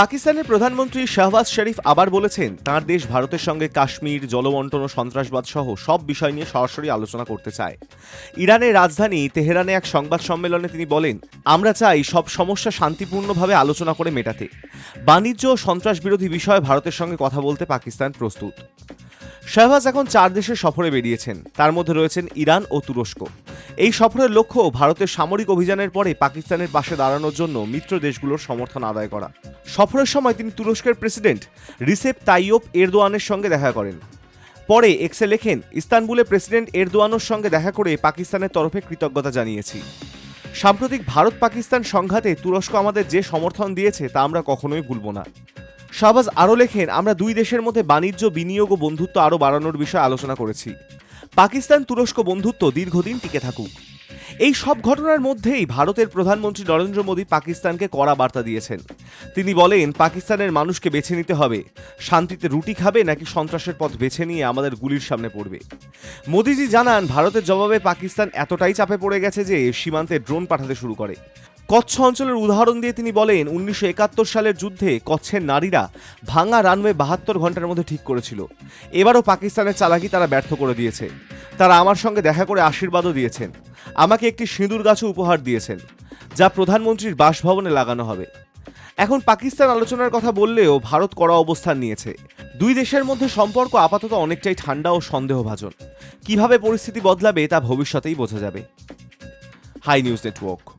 পাকিস্তানের প্রধানমন্ত্রী শাহবাজ শরীফ আবার বলেছেন, তার দেশ ভারতের সঙ্গে কাশ্মীর, জলবন্টন ও সন্ত্রাসবাদ সহ সব বিষয় নিয়ে সরাসরি আলোচনা করতে চায়। ইরানের রাজধানী তেহরানে এক সংবাদ সম্মেলনে তিনি বলেন, আমরা চাই সব সমস্যা শান্তিপূর্ণভাবে আলোচনা করে মেটাতে। বাণিজ্য ও সন্ত্রাস বিরোধী বিষয়ে ভারতের সঙ্গে কথা বলতে পাকিস্তান প্রস্তুত। শাহবাজ এখন চার দেশের সফরে বেরিয়েছেন। তার মধ্যে রয়েছেন ইরান ও তুরস্ক। এই সফরের লক্ষ্য ভারতের সামরিক অভিযানের পরে পাকিস্তানের পাশে দাঁড়ানোর জন্য মিত্র দেশগুলোর সমর্থন আদায় করা। সফরের সময় তিনি তুরস্কের প্রেসিডেন্ট রিসেপ তাইয়প এরদোয়ানের সঙ্গে দেখা করেন। পরে এক্সে লেখেন, ইস্তানবুলে প্রেসিডেন্ট এরদোয়ানোর সঙ্গে দেখা করে পাকিস্তানের তরফে কৃতজ্ঞতা জানিয়েছি। সাম্প্রতিক ভারত পাকিস্তান সংঘাতে তুরস্ক আমাদের যে সমর্থন দিয়েছে তা আমরা কখনোই ভুলব না। শাহবাজ আরও লেখেন, আমরা দুই দেশের মধ্যে বাণিজ্য, বিনিয়োগ ও বন্ধুত্ব আরও বাড়ানোর বিষয়ে আলোচনা করেছি। পাকিস্তান তুরস্ক বন্ধুত্ব দীর্ঘদিন টিকে থাকুক। এই সব ঘটনার মধ্যেই ভারতের প্রধানমন্ত্রী নরেন্দ্র মোদী পাকিস্তানকে কড়া বার্তা দিয়েছেন। তিনি বলেন, পাকিস্তানের মানুষকে বেছে নিতে হবে। শান্তিতে রুটি খাবে নাকি সন্ত্রাসের পথ বেছে নিয়ে আমাদের গুলির সামনে পড়বে? মোদিজি জানান, ভারতের জবাবে পাকিস্তান এতটাই চাপে পড়ে গেছে যে সীমান্তে ড্রোন পাঠাতে শুরু করে। কচ্ছ অঞ্চলের উদাহরণ দিয়ে তিনি বলেন, উনিশশো একাত্তর সালের যুদ্ধে কচ্ছের নারীরা ভাঙা রানওয়ে বাহাত্তর ঘণ্টার মধ্যে ঠিক করেছিল। এবারও পাকিস্তানের চালাকি তারা ব্যর্থ করে দিয়েছে। তারা আমার সঙ্গে দেখা করে আশীর্বাদও দিয়েছেন। আমাকে একটি সিঁদুর গাছও উপহার দিয়েছেন, যা প্রধানমন্ত্রীর বাসভবনে লাগানো হবে। এখন পাকিস্তান আলোচনার কথা বললেও ভারত কড়া অবস্থান নিয়েছে। দুই দেশের মধ্যে সম্পর্ক আপাতত অনেকটাই ঠান্ডা ও সন্দেহভাজন। কীভাবে পরিস্থিতি বদলাবে তা ভবিষ্যতেই বোঝা যাবে। Hi news network.